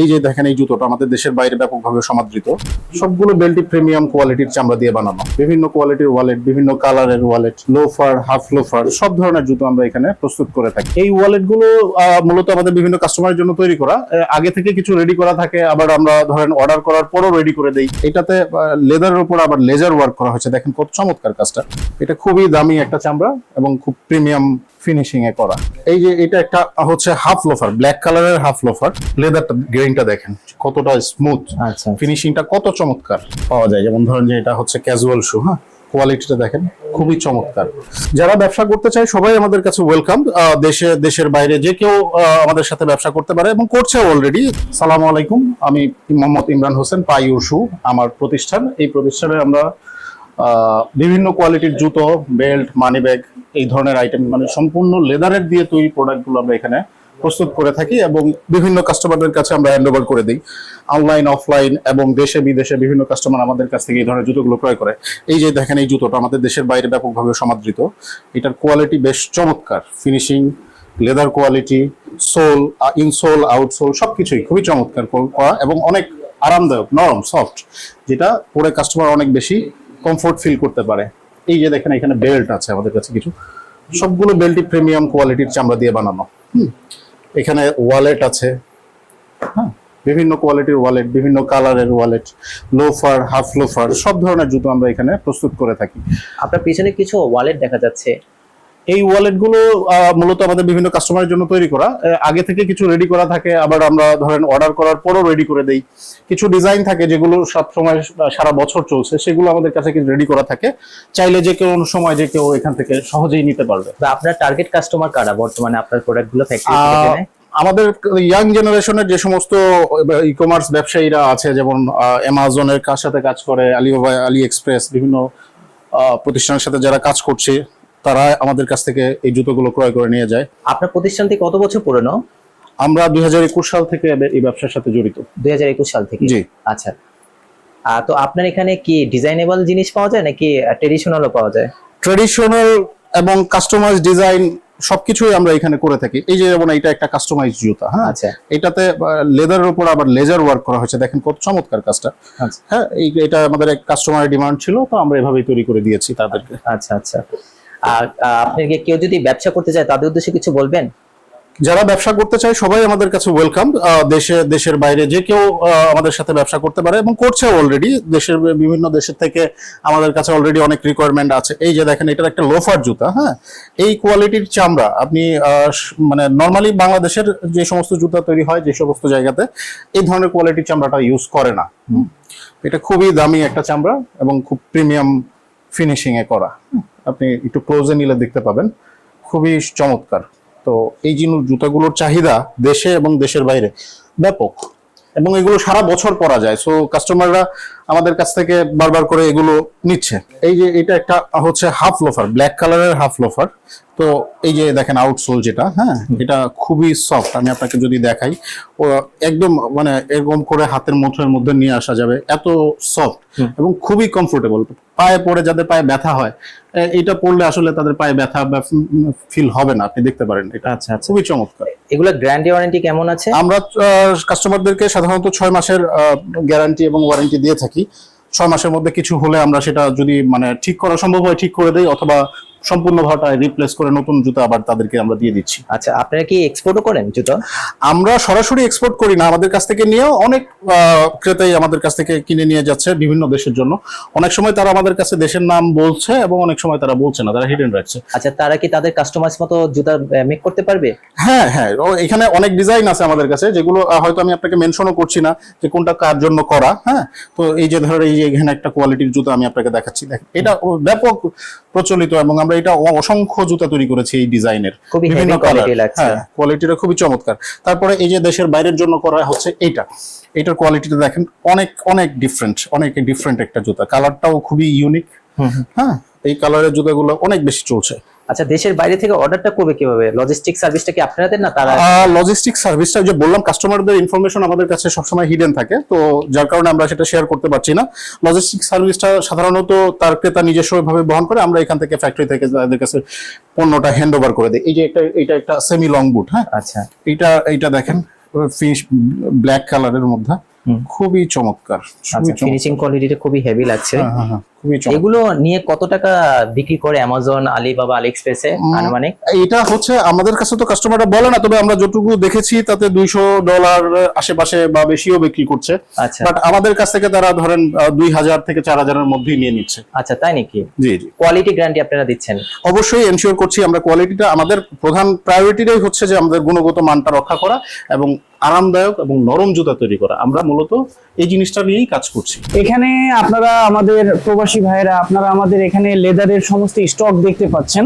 এই যে দেখেন, এই জুতোটা আমাদের দেশের বাইরে ব্যাপকভাবে সমাদৃত। সবগুলো বেল্টি প্রিমিয়াম কোয়ালিটির চামড়া দিয়ে বানানো। বিভিন্ন কোয়ালিটির ওয়ালেট বিভিন্ন কালারের ওয়ালেট লোফার হাফ লোফার সব ধরনের জুতো আমরা এখানে প্রস্তুত করে থাকি। এই ওয়ালেটগুলো মূলত আমাদের বিভিন্ন কাস্টমারের জন্য তৈরি করা। আগে থেকে কিছু রেডি করা থাকে, আবার আমরা ধরেন অর্ডার করার পরও রেডি করে দেই। এটাতে লেদারের উপর আবার লেজার ওয়ার্ক করা হয়েছে। দেখেন কত চমৎকার কাজটা। এটা খুবই দামি একটা চামড়া এবং খুব প্রিমিয়াম ফিনিশিং এ করা। এই যে এটা একটা হচ্ছে হাফ লোফার ব্ল্যাক কালারের হাফ লোফার লেদারটা গ্রেইনটা দেখেন কতটা স্মুথ আচ্ছা ফিনিশিংটা কত চমৎকার। পাওয়া যায় যেমন ধরেন যে এটা হচ্ছে ক্যাজুয়াল শু হ্যাঁ? কোয়ালিটিটা দেখেন খুবই চমৎকার। যারা ব্যবসা করতে চায় সবাই আমাদের কাছে ওয়েলকাম দেশে দেশের বাইরে যে কেউ আমাদের সাথে ব্যবসা করতে পারে এবং করছে অলরেডি সালাম আলাইকুম আমি মোহাম্মদ ইমরান হোসেন পাইউর শু আমার প্রতিষ্ঠান। এই প্রতিষ্ঠানে আমরা বিভিন্ন কোয়ালিটির জুতো বেল্ট মানি ব্যাগ এই ধরনের আইটেম মানে সম্পূর্ণ লেদারের দিয়ে তৈরি প্রোডাক্টগুলো আমরা এখানে প্রস্তুত করে থাকি এবং বিভিন্ন কাস্টমারদের কাছে আমরা হ্যান্ড ওভার করে দিই। অনলাইন অফলাইন এবং দেশে, বিদেশে বিভিন্ন কাস্টমার আমাদের কাছ থেকে এই ধরনের জুতোগুলো ক্রয় করে। এই যে দেখেন, এই জুতোটা আমাদের দেশের বাইরে ব্যাপকভাবে সমাদৃত। এটার কোয়ালিটি বেশ চমৎকার। Finishing leather quality sole insole outsole সবকিছুই খুবই চমৎকার করা এবং অনেক আরামদায়ক, নরম সফট যেটা পরে কাস্টমার অনেক বেশি কমফোর্ট ফিল করতে পারে। এই যে দেখেন, এখানে বেল্ট আছে আমাদের কাছে কিছু। সবগুলো বেল্টই প্রিমিয়াম কোয়ালিটির চামড়া দিয়ে বানানো। হুম। এখানে ওয়ালেট আছে। হ্যাঁ বিভিন্ন কোয়ালিটির ওয়ালেট বিভিন্ন কালারের ওয়ালেট লোফার হাফ লোফার সব ধরনের জুতো আমরা এখানে প্রস্তুত করে থাকি। আপনার পিছনে কিছু ওয়ালেট দেখা যাচ্ছে। এই ওয়ালেটগুলো আহ, মূলত আমাদের বিভিন্ন কাস্টমারের জন্য তৈরি করা। আগে থেকে কিছু রেডি করা থাকে আবার আমরা ধরেন অর্ডার করার পরও রেডি করে দেই। কিছু ডিজাইন থাকে যেগুলো সব সময় সারা বছর চলছে সেগুলো আমাদের কাছে কিছু রেডি করা থাকে। চাইলে যে কেউ সময় যে কেউ এখান থেকে সহজেই নিতে পারবে। আপনার টার্গেট কাস্টমার কারা বর্তমানে আপনার প্রোডাক্টগুলো ফ্যাক্টরি থেকে আমাদের ইয়াং জেনারেশনের যে সমস্ত ই কমার্স ব্যবসায়ীরা আছে যেমন অ্যামাজনের কার সাথে কাজ করে আলিবাবা আলি এক্সপ্রেস বিভিন্ন প্রতিষ্ঠানের সাথে যারা কাজ করছে তারা আমাদের কাছ থেকে এই জুতোগুলো ক্রয় করে নিয়ে যায়। আপনার প্রতিষ্ঠানটি কত বছর পুরনো? আমরা দুই সাল থেকে এই ব্যবসার সাথে জড়িত। দুই সাল থেকে? জি। আচ্ছা। তো আপনার এখানে কি ডিজাইনেবল জিনিস পাওয়া যায় নাকি ট্রেডিশনালও পাওয়া যায়? ট্রেডিশনাল এবং কাস্টমাইজ ডিজাইন সবকিছুই আমরা এখানে করে থাকি। এই যে যেমন এটা একটা কাস্টমাইজ জুতা হ্যাঁ? আচ্ছা। এটাতে লেদারের উপর আবার লেজার ওয়ার্ক করা হয়েছে। দেখেন কত চমৎকার কাজটা। আচ্ছা। হ্যাঁ এই এটা আমাদের এক কাস্টমারের ডিমান্ড ছিল তো আমরা এভাবেই তৈরি করে দিয়েছি তাদেরকে। আচ্ছা আচ্ছা। আর আপনাকে কেউ যদি ব্যবসা করতে চায়, তাদের উদ্দেশ্যে কিছু বলবেন? যারা ব্যবসা করতে চায়, সবাই আমাদের কাছে ওয়েলকাম দেশে, দেশের বাইরে যে কেউ আমাদের সাথে ব্যবসা করতে পারে এবং করছে অলরেডি দেশের বিভিন্ন দেশের থেকে আমাদের কাছে অলরেডি অনেক রিকোয়ারমেন্ট আছে। এই যে দেখেন, এটার একটা লোফার জুতা হ্যাঁ? এই কোয়ালিটির চামড়া, আপনি মানে নর্মালি বাংলাদেশের যে সমস্ত জুতা তৈরি হয়, যে সমস্ত জায়গাতে, এই ধরনের কোয়ালিটির চামড়াটা ইউজ করে না। এটা খুবই দামি একটা চামড়া এবং খুব প্রিমিয়াম ফিনিশিং এ করা। হুম। আপনি একটু ক্লোজে নিলে দেখতে পাবেন। খুবই চমৎকার। তো এই জিনিস জুতাগুলোর চাহিদা দেশে এবং দেশের বাইরে ব্যাপক। এবং এগুলো সারা বছর পরা যায়। সো কাস্টমাররা আমাদের কাছ থেকে বারবার করে এগুলো নিচ্ছে। এই যে এটা একটা হচ্ছে হাফ লোফার ব্ল্যাক কালারের হাফ লোফার তো এই যে দেখেন আউটসোল যেটা হ্যাঁ এটা খুবই সফট আমি আপনাকে যদি দেখাই ও একদম মানে এরকম করে হাতের মুঠোর মধ্যে নিয়ে আসা যাবে। এত সফট এবং খুবই কমফোর্টেবল পায়ে পড়ে যাদের পায়ে ব্যথা হয় এটা পড়লে আসলে তাদের পায়ে ব্যথা ফিল হবে না। আপনি দেখতে পারেন এটা। আচ্ছা আচ্ছা। খুবই চমৎকার। এগুলো গ্যারান্টি ওয়ারেন্টি কেমন আছে? আমরা কাস্টমারদেরকে সাধারণত ছয় মাসের গ্যারান্টি এবং ওয়ারেন্টি দিয়ে থাকি। ছয় মাসের মধ্যে কিছু হলে আমরা সেটা যদি মানে ঠিক করা সম্ভব হয়, ঠিক করে দেই, অথবা সম্পূর্ণ ভাটা রিপ্লেস করে নতুন জুতা আবার তাদেরকে আমরা দিয়ে দিচ্ছি। আচ্ছা আপনারা কি এক্সপোর্টও করেন জুতো? আমরা সরাসরি এক্সপোর্ট করি না আমাদের কাছ থেকে নিয়েও অনেক ক্রেতাই আমাদের কাছ থেকে কিনে নিয়ে যাচ্ছে বিভিন্ন দেশের জন্য। অনেক সময় তারা আমাদের কাছে দেশের নাম বলছে এবং অনেক সময় তারা বলছে না তারা হিডেন রাখছে। আচ্ছা তারা কি তাদের কাস্টমাইজ মতো জুতা মেক করতে পারবে? হ্যাঁ হ্যাঁ এখানে অনেক ডিজাইন আছে আমাদের কাছে যেগুলো হয়তো আমি আপনাকে মেনশনও করছি না যে কোনটা কার জন্য করা হ্যাঁ? তো এই যে ধরো এই এখানে একটা কোয়ালিটির জুতো আমি আপনাকে দেখাচ্ছি। দেখেন এটা ব্যাপক প্রচলিত এবং আমরা এটা অসংখ্য জুতা তৈরি করেছি এই ডিজাইনের। বিভিন্ন কালার হ্যাঁ কোয়ালিটিটা খুবই চমৎকার। তারপরে এই যে দেশের বাইরের জন্য করা হচ্ছে এইটা। এটার কোয়ালিটিটা দেখেন অনেক অনেক ডিফারেন্ট অনেক ডিফারেন্ট একটা জুতা। কালারটাও খুবই ইউনিক হ্যাঁ এই কালারের জুতাগুলো অনেক বেশি চলছে। আচ্ছা দেশের বাইরে থেকে অর্ডারটা করবে কীভাবে? লজিস্টিক সার্ভিসটা কি আপনারা দেন না তারা? লজিস্টিক সার্ভিসটা যে বললাম কাস্টমারদের ইনফরমেশন আমাদের কাছে সবসময় হিডেন থাকে তো যার কারণে আমরা সেটা শেয়ার করতে পারছি না। লজিস্টিক সার্ভিসটা সাধারণত তার ক্রেতা নিজস্ব ভাবে বহন করে আমরা এখান থেকে ফ্যাক্টরি থেকে তাদের কাছে পণ্যটা হ্যান্ড ওভার করে দিই। এই যে একটা এটা একটা সেমি লং বুট হ্যাঁ? আচ্ছা। এটা এইটা দেখেন ফিনিশ ব্ল্যাক কালারের মধ্যে। খুবই চমৎকার আচ্ছা ফিনিশিং কোয়ালিটিটা খুবই হেভি লাগছে। হ্যাঁ, হ্যাঁ, হ্যাঁ, এগুলো নিয়ে কত টাকা বিক্রি করে অ্যামাজন আলিবাবা আলি এক্সপ্রেসে আনুমানিক? এটা হচ্ছে আমাদের কাছে তো কাস্টমাররা বলে না তবে আমরা যতটুকু দেখেছি তাতে দুইশো ডলার আশেপাশে বা বেশিও বিক্রি করছে। আচ্ছা। বাট আমাদের কাছ থেকে তারা ধরেন দুই হাজার থেকে চার হাজারের মধ্যেই নিয়ে নিচ্ছে। আচ্ছা তাই নাকি? জি জি। কোয়ালিটি গ্যারান্টি আপনারা দিচ্ছেন? অবশ্যই এনশিওর করছি আমরা কোয়ালিটিটা আমাদের প্রধান প্রায়োরিটিটাই হচ্ছে যে আমাদের গুণগত মানটা রক্ষা করা এবং আরামদায়ক এবং নরম জুতা তৈরি করা। আমরা মূলত এই জিনিসটা নিয়েই কাজ করছি। এখানে আপনারা আমাদের প্রবাসী ভাইয়েরা, আপনারা আমাদের এখানে লেদারের সমস্ত স্টক দেখতে পাচ্ছেন।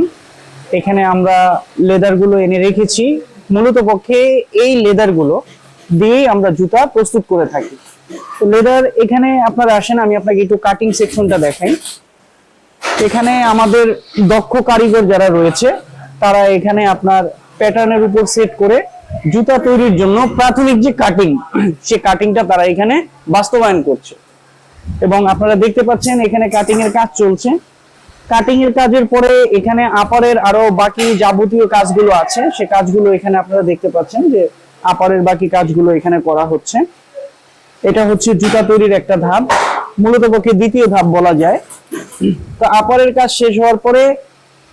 এখানে আমরা লেদারগুলো এনে রেখেছি। মূলত পক্ষে এই লেদারগুলো দিয়েই আমরা জুতা প্রস্তুত করে থাকি। তো লেদার এখানে আপনারা আসেন, আমি আপনাকে একটু কাটিং সেকশনটা দেখাই। এখানে আমাদের দক্ষ কারিগর যারা রয়েছে, তারা এখানে আপনার প্যাটার্নের উপর সেট করে জুতা তৈরির জন্য প্রাথমিক যে কাটিং সে কাটিংটা তারা এখানে বাস্তবায়ন করছে। এবং আপনারা দেখতে পাচ্ছেন এখানে কাটিং এর কাজ চলছে। কাটিং এর কাজের পরে এখানে আপারের আরও বাকি যাবতীয় কাজগুলো আছে। সে কাজগুলো এখানে আপনারা দেখতে পাচ্ছেন যে আপারের বাকি কাজগুলো এখানে করা হচ্ছে। এটা হচ্ছে জুতা তৈরির একটা ধাপ। মূলত পক্ষে দ্বিতীয় ধাপ বলা যায়। তো আপারের কাজ শেষ হওয়ার পরে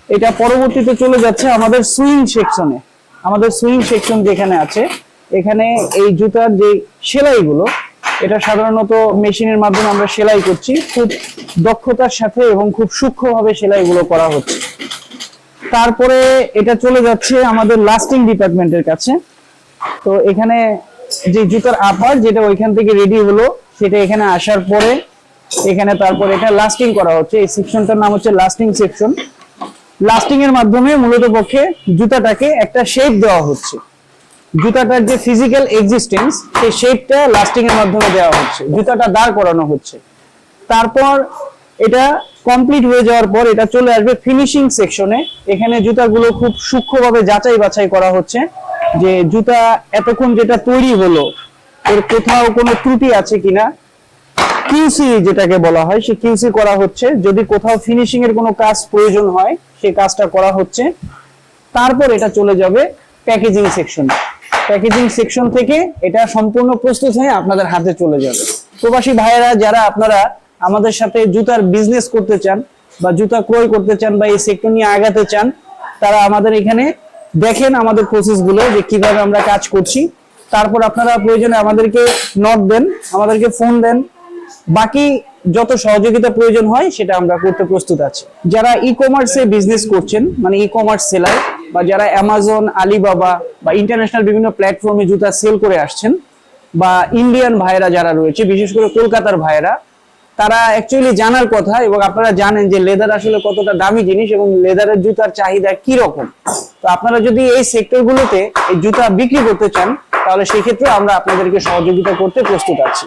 এটা পরবর্তীতে চলে যাচ্ছে আমাদের সুইং সেকশনে আমাদের সুইং সেকশন যেখানে আছে, এখানে এই জুতার যে সেলাইগুলো এটা সাধারণত মেশিনের মাধ্যমে আমরা সেলাই করছি। খুব দক্ষতার সাথে এবং খুব সূক্ষ্মভাবে সেলাইগুলো করা হচ্ছে। তারপরে এটা চলে যাচ্ছে আমাদের লাস্টিং ডিপার্টমেন্টের কাছে। তো এখানে যে জুতার আপার, যেটা ওইখান থেকে রেডি হলো, সেটা এখানে আসার পরে এখানে তারপর এটা লাস্টিং করা হচ্ছে। এই সেকশনটার নাম হচ্ছে লাস্টিং সেকশন লাস্টিং এর মাধ্যমে মূলত পক্ষে জুতাটাকে একটা শেপ দেওয়া হচ্ছে। জুতাটার যে ফিজিক্যাল এক্সিস্টেন্স সেই শেপটা লাস্টিং এর মাধ্যমে দেওয়া হচ্ছে। জুতাটা দাঁড় করানো হচ্ছে। তারপর এটা কমপ্লিট হয়ে যাওয়ার পর এটা চলে আসবে ফিনিশিং সেকশনে এখানে জুতাগুলো খুব সূক্ষ্মভাবে যাচাই বাছাই করা হচ্ছে যে জুতা এতক্ষণ যেটা তৈরি হলো, এর কোথাও কোনো ত্রুটি আছে কিনা। কিউসি যেটাকে বলা হয়, সেই কিউসি করা হচ্ছে। যদি কোথাও ফিনিশিং এর কোনো কাজ প্রয়োজন হয়, সেই কাজটা করা হচ্ছে। তারপর এটা চলে যাবে প্যাকেজিং সেকশন প্যাকেজিং সেকশন থেকে এটা সম্পূর্ণ প্রস্তুত হয়ে আপনাদের হাতে চলে যাবে। প্রবাসী ভাইয়েরা, যারা আপনারা আমাদের সাথে জুতার বিজনেস করতে চান বা জুতা ক্রয় করতে চান বা এই সেক্টর নিয়ে আগাতে চান, তারা আমাদের এখানে দেখেন আমাদের প্রসেসগুলো যে কীভাবে আমরা কাজ করছি। তারপর আপনারা প্রয়োজনে আমাদেরকে নট দেন, আমাদেরকে ফোন দেন। বাকি যত সহযোগিতা প্রয়োজন হয়, সেটা আমরা করতে প্রস্তুত আছি। যারা ই কমার্সে বিজনেস করছেন মানে ই কমার্স সেলার বা যারা অ্যামাজন আলিবাবা বা ইন্টারন্যাশনাল বিভিন্ন প্ল্যাটফর্মে জুতা সেল করে আসছেন বা ইন্ডিয়ান ভাইয়েরা যারা রয়েছে, বিশেষ করে কলকাতার ভাইয়েরা, তারা অ্যাকচুয়ালি জানার কথা এবং আপনারা জানেন যে লেদার আসলে কতটা দামি জিনিস এবং লেদারের জুতার চাহিদা কি রকম তো আপনারা যদি এই সেক্টরগুলোতে এই জুতা বিক্রি করতে চান, তাহলে সেক্ষেত্রে আমরা আপনাদেরকে সহযোগিতা করতে প্রস্তুত আছি।